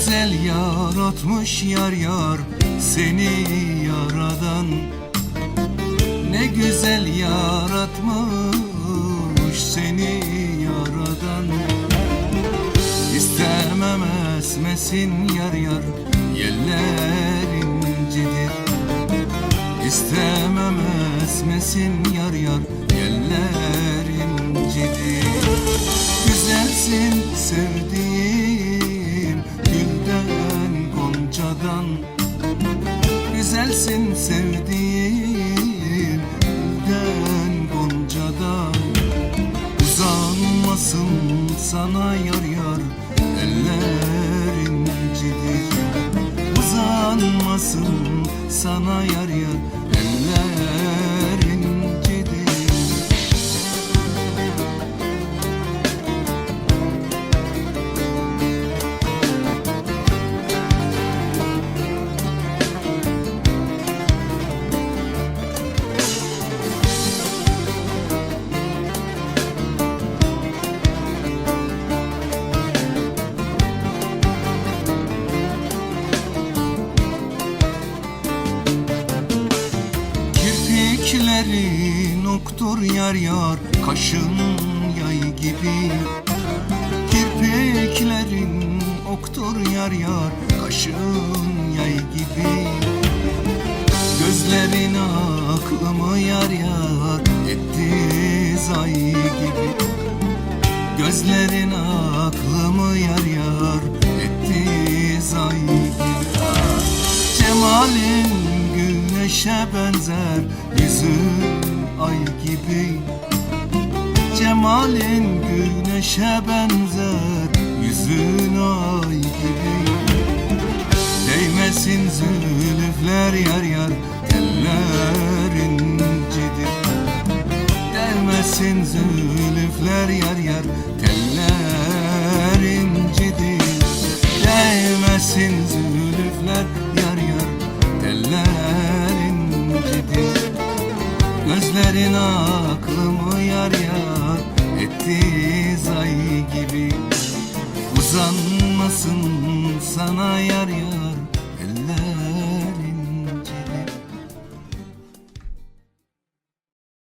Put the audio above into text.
güzel yaratmış yar yar seni yaradan. Ne güzel yaratmış seni yaradan. İstemem esmesin yar yar yeller incidir. İstemem esmesin yar yar yeller incidir. Güzelsin sevdiğim Güzelsin sevdiğim. Gülden goncadan Uzanmasın sana yar yar eller incidir Uzanmasın sana yar yar Kirpiklerin oktur yar yar Kaşın yay gibi. Kirpiklerin oktur yar yar Kaşın yay gibi. Gözlerin aklımı yar yar Etti zay gibi. Gözlerin aklımı yar yar Etti zay gibi. Cemalin güneşe benzer Yüzün ay gibi. Cemalin güneşe benzer Yüzün ay gibi. Değmesin zülüfler yar yar Teller incidir Değmesin zülüfler yar yar Teller incidir Değmesin zülüfler yar yar Teller Gözlerin aklımı yar yar Etti zay gibi. Uzanmasın sana yar